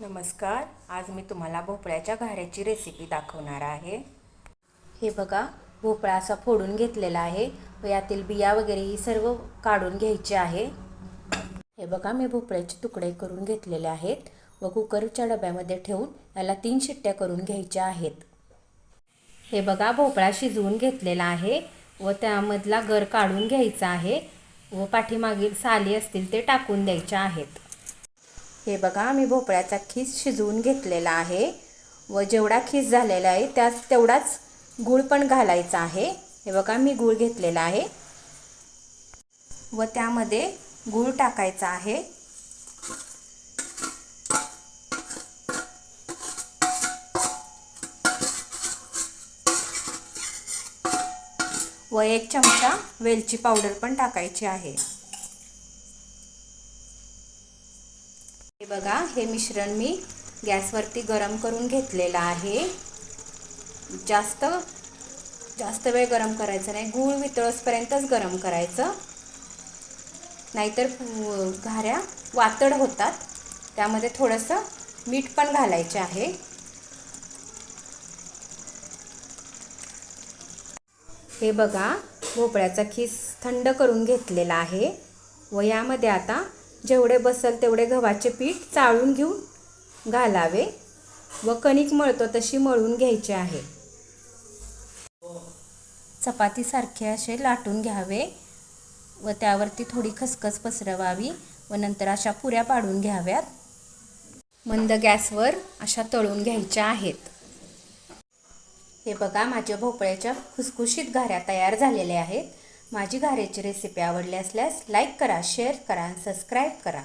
नमस्कार आज मी तुम्हाला भोपळ्याच्या घाऱ्याची रेसिपी दाखवणार आहे. हे बघा भोपळा असा फोडून घेतलेला आहे व यातील बिया वगैरे ही सर्व काढून घ्यायचे आहे. हे बघा मी भोपळ्याचे तुकडे करून घेतलेले आहेत व कुकरच्या डब्यामध्ये ठेवून याला तीन शिट्ट्या करून घ्यायच्या आहेत. हे बघा भोपळा शिजवून घेतलेला आहे व त्यामधला गर काढून घ्यायचा आहे व पाठीमागील साली असतील ते टाकून द्यायच्या आहेत. हे बघा मी भोपळ्याचा खीस शिजवून घेतलेला आहे. व जेवढा खीस झालेला आहे त्यात तेवढाच गूळ पण घालायचा आहे. हे बघा मी गूळ घेतलेला आहे. व त्यामध्ये गूळ टाकायचा आहे. व एक चमचा वेलची पावडर पण टाकायची आहे. हे बघा हे मिश्रण मी गॅसवरती गरम करून घेतलेलं आहे. जास्त जास्त वेळ गरम करायचं नाही. गूळ वितळसपर्यंतच गरम करायचं. नाहीतर घाऱ्या वातड होतात. त्यामध्ये थोडंसं मीठ पण घालायचे आहे. हे बघा भोपळ्याचा खीस थंड करून घेतलेला आहे. व यामध्ये आता जेवढे बसल तेवढे गव्हाचे पीठ चाळून घेऊन घालावे व कणिक मळतो तशी मळून घ्यायचे आहे. चपातीसारखे असे लाटून घ्यावे व त्यावरती थोडी खसखस पसरवावी व नंतर अशा पुऱ्या पाडून घ्याव्यात. मंद गॅसवर अशा तळून घ्यायच्या आहेत. हे बघा माझ्या भोपळ्याच्या खुसखुशीत घाऱ्या तयार झालेल्या आहेत. माझी घाऱ्याची रेसिपी आवडली असल्यास लाईक करा शेअर करा आणि सबस्क्राईब करा.